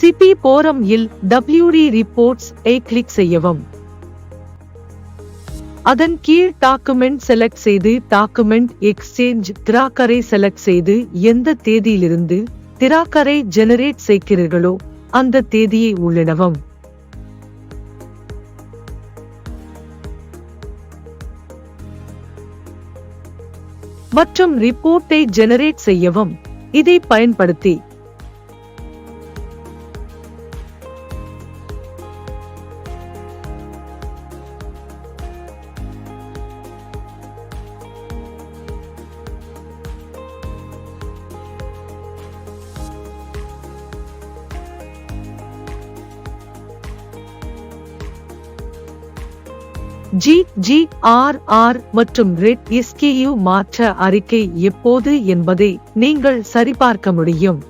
CP forum இல் WD reports ஐ click செய்யவும். அதன் கீழ் டாக்குமெண்ட் செலக்ட் செய்து டாக்குமெண்ட் எக்ஸ்சேஞ்ச் திராக்கரை செலக்ட் செய்து எந்த தேதியிலிருந்து திராக்கரை ஜெனரேட் செய்கிறீர்களோ அந்த தேதியை உள்ளிடவும். மற்றும் ரிப்போர்ட்டை ஜெனரேட் செய்யவும். இதை பயன்படுத்தி ஜி ஜி ஆர் ஆர் மற்றும் ரெட் எஸ்கேயு மாற்ற அறிக்கை எப்போது என்பதை நீங்கள் சரிபார்க்க முடியும்.